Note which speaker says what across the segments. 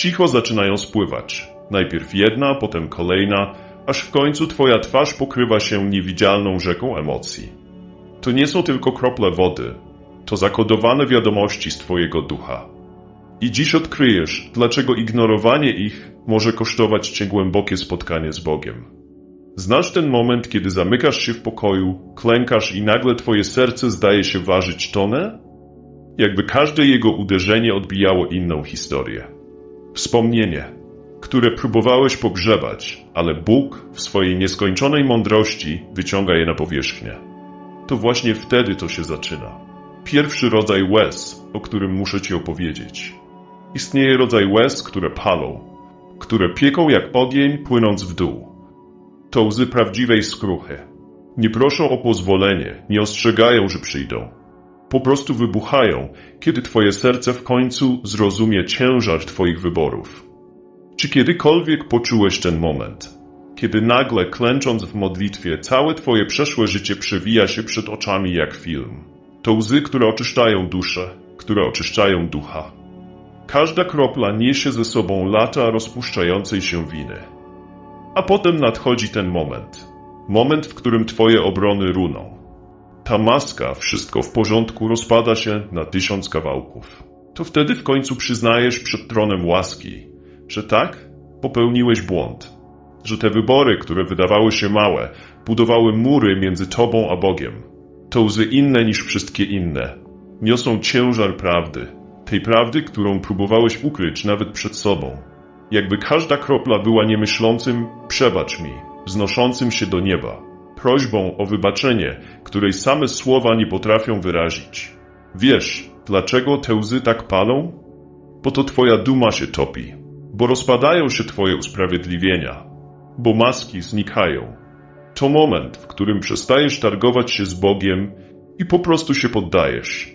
Speaker 1: Cicho zaczynają spływać. Najpierw jedna, potem kolejna, aż w końcu twoja twarz pokrywa się niewidzialną rzeką emocji. To nie są tylko krople wody, to zakodowane wiadomości z twojego ducha. I dziś odkryjesz, dlaczego ignorowanie ich może kosztować cię głębokie spotkanie z Bogiem. Znasz ten moment, kiedy zamykasz się w pokoju, klękasz i nagle twoje serce zdaje się ważyć tonę? Jakby każde jego uderzenie odbijało inną historię. Wspomnienie, które próbowałeś pogrzebać, ale Bóg w swojej nieskończonej mądrości wyciąga je na powierzchnię. To właśnie wtedy to się zaczyna. Pierwszy rodzaj łez, o którym muszę ci opowiedzieć. Istnieje rodzaj łez, które palą, które pieką jak ogień, płynąc w dół. To łzy prawdziwej skruchy. Nie proszą o pozwolenie, nie ostrzegają, że przyjdą. Po prostu wybuchają, kiedy twoje serce w końcu zrozumie ciężar twoich wyborów. Czy kiedykolwiek poczułeś ten moment? Kiedy nagle, klęcząc w modlitwie, całe twoje przeszłe życie przewija się przed oczami jak film. To łzy, które oczyszczają duszę, które oczyszczają ducha. Każda kropla niesie ze sobą lata rozpuszczającej się winy. A potem nadchodzi ten moment. Moment, w którym twoje obrony runą. Ta maska, wszystko w porządku, rozpada się na tysiąc kawałków. To wtedy w końcu przyznajesz przed tronem łaski, że tak, popełniłeś błąd. Że te wybory, które wydawały się małe, budowały mury między tobą a Bogiem. To łzy inne niż wszystkie inne. Niosą ciężar prawdy. Tej prawdy, którą próbowałeś ukryć nawet przed sobą. Jakby każda kropla była niemyślącym przebacz mi, wznoszącym się do nieba. Prośbą o wybaczenie, której same słowa nie potrafią wyrazić. Wiesz, dlaczego te łzy tak palą? Bo to twoja duma się topi. Bo rozpadają się twoje usprawiedliwienia. Bo maski znikają. To moment, w którym przestajesz targować się z Bogiem i po prostu się poddajesz.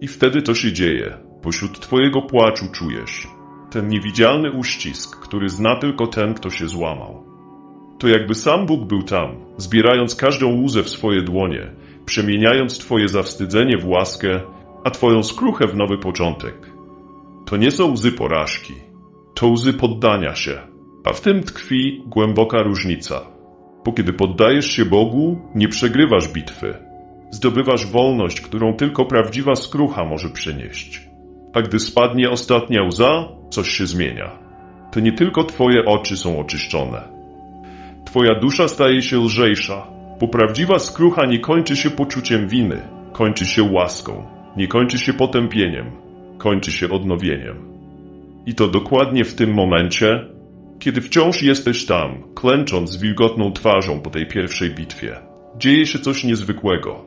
Speaker 1: I wtedy to się dzieje. Pośród twojego płaczu czujesz ten niewidzialny uścisk, który zna tylko ten, kto się złamał. To jakby sam Bóg był tam, zbierając każdą łzę w swoje dłonie, przemieniając twoje zawstydzenie w łaskę, a twoją skruchę w nowy początek. To nie są łzy porażki, to łzy poddania się, a w tym tkwi głęboka różnica. Bo kiedy poddajesz się Bogu, nie przegrywasz bitwy. Zdobywasz wolność, którą tylko prawdziwa skrucha może przynieść. A gdy spadnie ostatnia łza, coś się zmienia. To nie tylko twoje oczy są oczyszczone. Twoja dusza staje się lżejsza, bo prawdziwa skrucha nie kończy się poczuciem winy, kończy się łaską, nie kończy się potępieniem, kończy się odnowieniem. I to dokładnie w tym momencie, kiedy wciąż jesteś tam, klęcząc z wilgotną twarzą po tej pierwszej bitwie, dzieje się coś niezwykłego.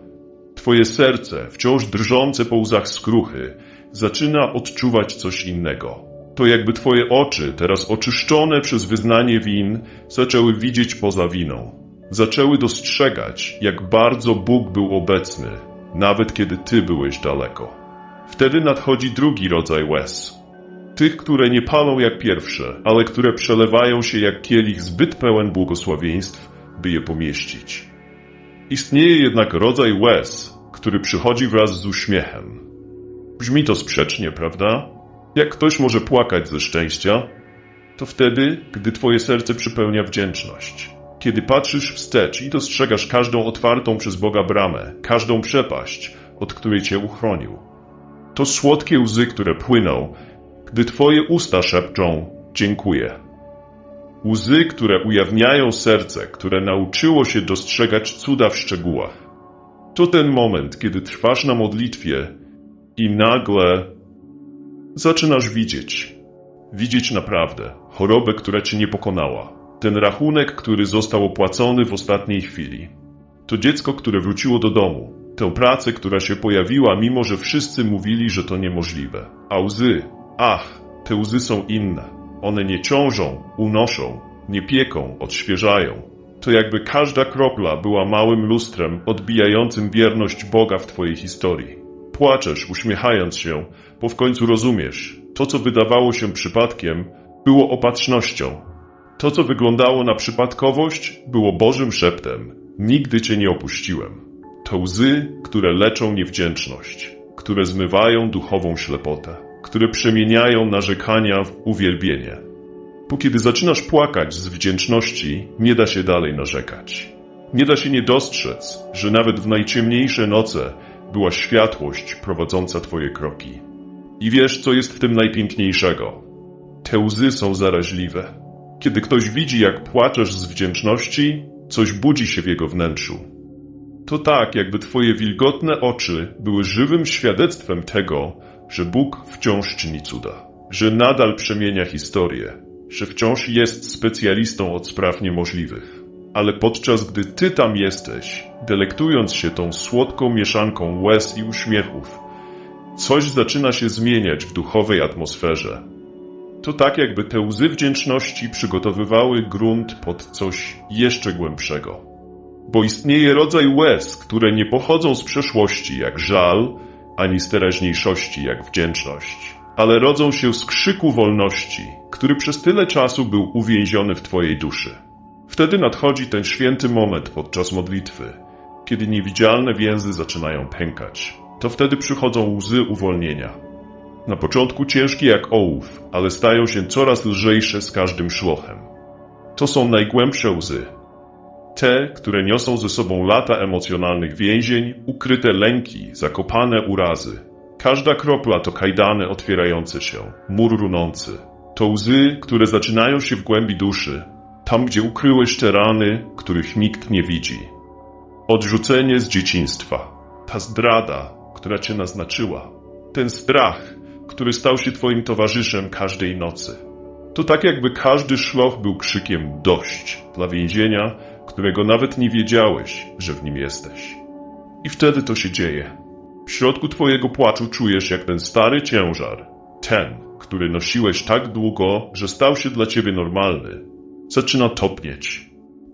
Speaker 1: Twoje serce, wciąż drżące po łzach skruchy, zaczyna odczuwać coś innego. To jakby twoje oczy, teraz oczyszczone przez wyznanie win, zaczęły widzieć poza winą. Zaczęły dostrzegać, jak bardzo Bóg był obecny, nawet kiedy ty byłeś daleko. Wtedy nadchodzi drugi rodzaj łez. Tych, które nie palą jak pierwsze, ale które przelewają się jak kielich zbyt pełen błogosławieństw, by je pomieścić. Istnieje jednak rodzaj łez, który przychodzi wraz z uśmiechem. Brzmi to sprzecznie, prawda? Jak ktoś może płakać ze szczęścia, to wtedy, gdy twoje serce przypełnia wdzięczność. Kiedy patrzysz wstecz i dostrzegasz każdą otwartą przez Boga bramę, każdą przepaść, od której cię uchronił. To słodkie łzy, które płyną, gdy twoje usta szepczą dziękuję. Łzy, które ujawniają serce, które nauczyło się dostrzegać cuda w szczegółach. To ten moment, kiedy trwasz na modlitwie i nagle zaczynasz widzieć. Widzieć naprawdę chorobę, która cię nie pokonała. Ten rachunek, który został opłacony w ostatniej chwili. To dziecko, które wróciło do domu. Tę pracę, która się pojawiła, mimo że wszyscy mówili, że to niemożliwe. A łzy, ach, te łzy są inne. One nie ciążą, unoszą, nie pieką, odświeżają. To jakby każda kropla była małym lustrem odbijającym wierność Boga w Twojej historii. Płaczesz, uśmiechając się, bo w końcu rozumiesz, to co wydawało się przypadkiem, było opatrznością. To co wyglądało na przypadkowość, było Bożym szeptem. Nigdy Cię nie opuściłem. To łzy, które leczą niewdzięczność, które zmywają duchową ślepotę, które przemieniają narzekania w uwielbienie. Bo kiedy zaczynasz płakać z wdzięczności, nie da się dalej narzekać. Nie da się nie dostrzec, że nawet w najciemniejsze noce była światłość prowadząca Twoje kroki. I wiesz, co jest w tym najpiękniejszego? Te łzy są zaraźliwe. Kiedy ktoś widzi, jak płaczesz z wdzięczności, coś budzi się w jego wnętrzu. To tak, jakby Twoje wilgotne oczy były żywym świadectwem tego, że Bóg wciąż czyni cuda, że nadal przemienia historię, że wciąż jest specjalistą od spraw niemożliwych. Ale podczas gdy Ty tam jesteś, delektując się tą słodką mieszanką łez i uśmiechów, coś zaczyna się zmieniać w duchowej atmosferze. To tak, jakby te łzy wdzięczności przygotowywały grunt pod coś jeszcze głębszego. Bo istnieje rodzaj łez, które nie pochodzą z przeszłości, jak żal, ani z teraźniejszości, jak wdzięczność, ale rodzą się z krzyku wolności, który przez tyle czasu był uwięziony w Twojej duszy. Wtedy nadchodzi ten święty moment podczas modlitwy, kiedy niewidzialne więzy zaczynają pękać. To wtedy przychodzą łzy uwolnienia. Na początku ciężkie jak ołów, ale stają się coraz lżejsze z każdym szlochem. To są najgłębsze łzy, te, które niosą ze sobą lata emocjonalnych więzień, ukryte lęki, zakopane urazy. Każda kropla to kajdany otwierające się, mur runący. To łzy, które zaczynają się w głębi duszy, tam gdzie ukryłeś te rany, których nikt nie widzi. Odrzucenie z dzieciństwa, ta zdrada, która cię naznaczyła, ten strach, który stał się twoim towarzyszem każdej nocy. To tak jakby każdy szloch był krzykiem dość dla więzienia, którego nawet nie wiedziałeś, że w nim jesteś. I wtedy to się dzieje. W środku twojego płaczu czujesz, jak ten stary ciężar, ten, który nosiłeś tak długo, że stał się dla ciebie normalny, zaczyna topnieć.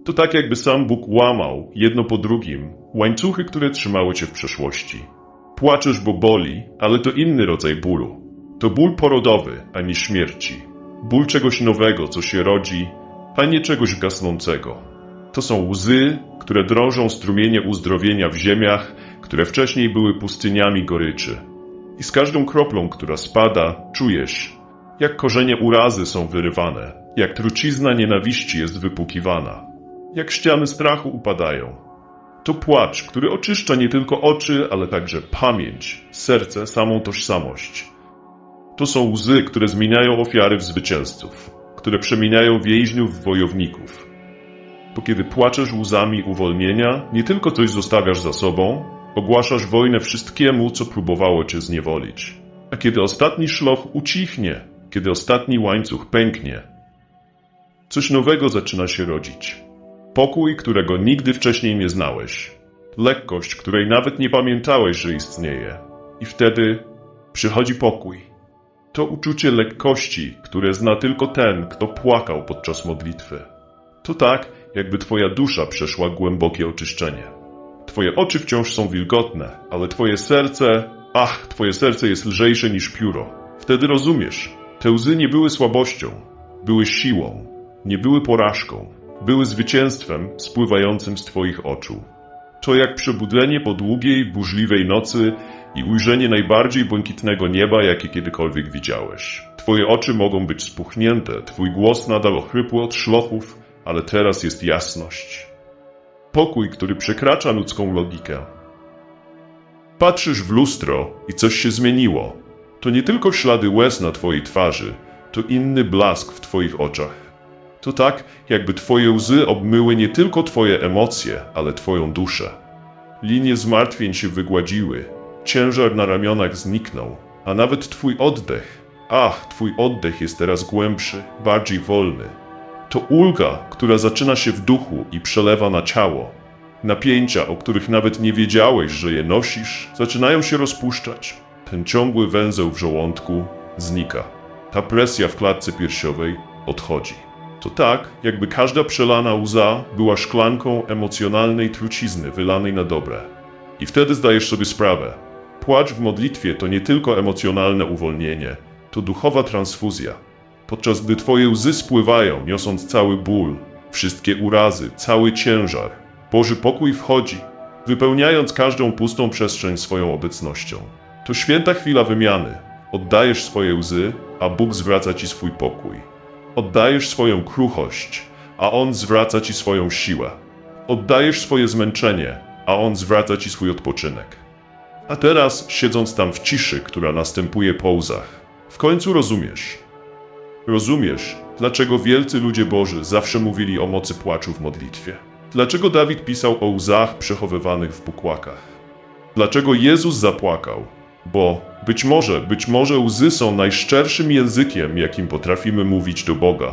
Speaker 1: To tak jakby sam Bóg łamał, jedno po drugim, łańcuchy, które trzymały cię w przeszłości. Płaczesz, bo boli, ale to inny rodzaj bólu. To ból porodowy, a nie śmierci. Ból czegoś nowego, co się rodzi, a nie czegoś gasnącego. To są łzy, które drążą strumienie uzdrowienia w ziemiach, które wcześniej były pustyniami goryczy. I z każdą kroplą, która spada, czujesz, jak korzenie urazy są wyrywane, jak trucizna nienawiści jest wypukiwana, jak ściany strachu upadają. To płacz, który oczyszcza nie tylko oczy, ale także pamięć, serce, samą tożsamość. To są łzy, które zmieniają ofiary w zwycięzców, które przemieniają więźniów w wojowników. Bo kiedy płaczesz łzami uwolnienia, nie tylko coś zostawiasz za sobą, ogłaszasz wojnę wszystkiemu, co próbowało cię zniewolić. A kiedy ostatni szloch ucichnie, kiedy ostatni łańcuch pęknie, coś nowego zaczyna się rodzić. Pokój, którego nigdy wcześniej nie znałeś. Lekkość, której nawet nie pamiętałeś, że istnieje. I wtedy przychodzi pokój. To uczucie lekkości, które zna tylko ten, kto płakał podczas modlitwy. To tak, jakby twoja dusza przeszła głębokie oczyszczenie. Twoje oczy wciąż są wilgotne, ale twoje serce, ach, twoje serce jest lżejsze niż pióro. Wtedy rozumiesz, te łzy nie były słabością, były siłą, nie były porażką, były zwycięstwem spływającym z twoich oczu. To jak przebudzenie po długiej, burzliwej nocy i ujrzenie najbardziej błękitnego nieba, jakie kiedykolwiek widziałeś. Twoje oczy mogą być spuchnięte, twój głos nadal ochrypły od szlochów, ale teraz jest jasność. Pokój, który przekracza ludzką logikę. Patrzysz w lustro i coś się zmieniło. To nie tylko ślady łez na twojej twarzy, to inny blask w twoich oczach. To tak, jakby twoje łzy obmyły nie tylko twoje emocje, ale twoją duszę. Linie zmartwień się wygładziły, ciężar na ramionach zniknął, a nawet twój oddech, ach, twój oddech jest teraz głębszy, bardziej wolny. To ulga, która zaczyna się w duchu i przelewa na ciało. Napięcia, o których nawet nie wiedziałeś, że je nosisz, zaczynają się rozpuszczać. Ten ciągły węzeł w żołądku znika. Ta presja w klatce piersiowej odchodzi. To tak, jakby każda przelana łza była szklanką emocjonalnej trucizny wylanej na dobre. I wtedy zdajesz sobie sprawę. Płacz w modlitwie to nie tylko emocjonalne uwolnienie, to duchowa transfuzja. Podczas gdy twoje łzy spływają, niosąc cały ból, wszystkie urazy, cały ciężar, Boży pokój wchodzi, wypełniając każdą pustą przestrzeń swoją obecnością. To święta chwila wymiany, Oddajesz swoje łzy, a Bóg zwraca ci swój pokój. Oddajesz swoją kruchość, a On zwraca ci swoją siłę. Oddajesz swoje zmęczenie, a On zwraca ci swój odpoczynek. A teraz, siedząc tam w ciszy, która następuje po łzach, w końcu rozumiesz. Rozumiesz, dlaczego wielcy ludzie Boży zawsze mówili o mocy płaczu w modlitwie. Dlaczego Dawid pisał o łzach przechowywanych w bukłakach. Dlaczego Jezus zapłakał? Bo być może, być może łzy są najszczerszym językiem, jakim potrafimy mówić do Boga.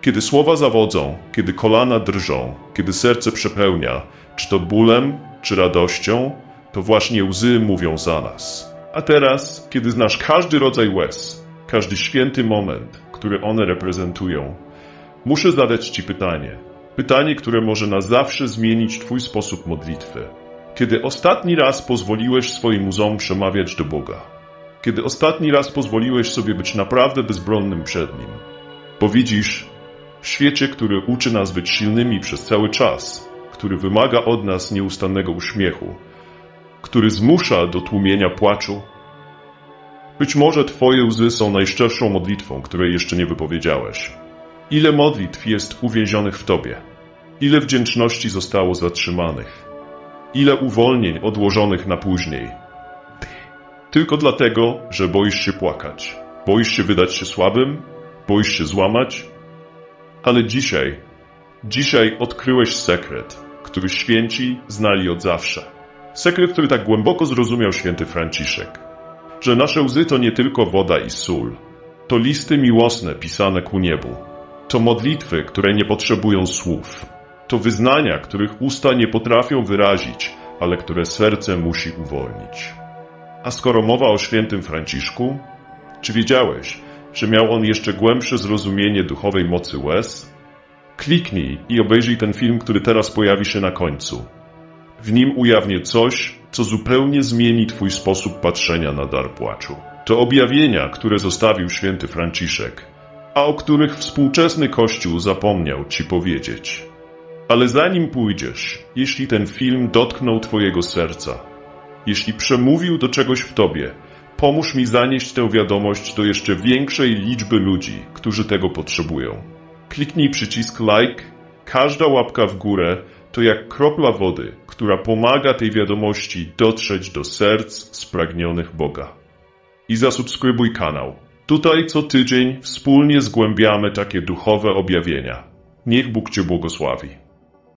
Speaker 1: Kiedy słowa zawodzą, kiedy kolana drżą, kiedy serce przepełnia, czy to bólem, czy radością, to właśnie łzy mówią za nas. A teraz, kiedy znasz każdy rodzaj łez, każdy święty moment, który one reprezentują, muszę zadać Ci pytanie. Pytanie, które może na zawsze zmienić Twój sposób modlitwy. Kiedy ostatni raz pozwoliłeś swoim łzom przemawiać do Boga? Kiedy ostatni raz pozwoliłeś sobie być naprawdę bezbronnym przed Nim? Bo widzisz, w świecie, który uczy nas być silnymi przez cały czas, który wymaga od nas nieustannego uśmiechu, który zmusza do tłumienia płaczu, być może Twoje łzy są najszczerszą modlitwą, której jeszcze nie wypowiedziałeś. Ile modlitw jest uwięzionych w Tobie? Ile wdzięczności zostało zatrzymanych? Ile uwolnień odłożonych na później? Tylko dlatego, że boisz się płakać. Boisz się wydać się słabym? Boisz się złamać? Ale dzisiaj, dzisiaj odkryłeś sekret, który święci znali od zawsze. Sekret, który tak głęboko zrozumiał święty Franciszek. Że nasze łzy to nie tylko woda i sól. To listy miłosne pisane ku niebu. To modlitwy, które nie potrzebują słów. To wyznania, których usta nie potrafią wyrazić, ale które serce musi uwolnić. A skoro mowa o świętym Franciszku, czy wiedziałeś, że miał on jeszcze głębsze zrozumienie duchowej mocy łez? Kliknij i obejrzyj ten film, który teraz pojawi się na końcu. W nim ujawnię coś, co zupełnie zmieni Twój sposób patrzenia na dar płaczu. To objawienia, które zostawił święty Franciszek, a o których współczesny Kościół zapomniał Ci powiedzieć. Ale zanim pójdziesz, jeśli ten film dotknął Twojego serca, jeśli przemówił do czegoś w Tobie, pomóż mi zanieść tę wiadomość do jeszcze większej liczby ludzi, którzy tego potrzebują. Kliknij przycisk like, każda łapka w górę to jak kropla wody, która pomaga tej wiadomości dotrzeć do serc spragnionych Boga. I zasubskrybuj kanał. Tutaj co tydzień wspólnie zgłębiamy takie duchowe objawienia. Niech Bóg Cię błogosławi.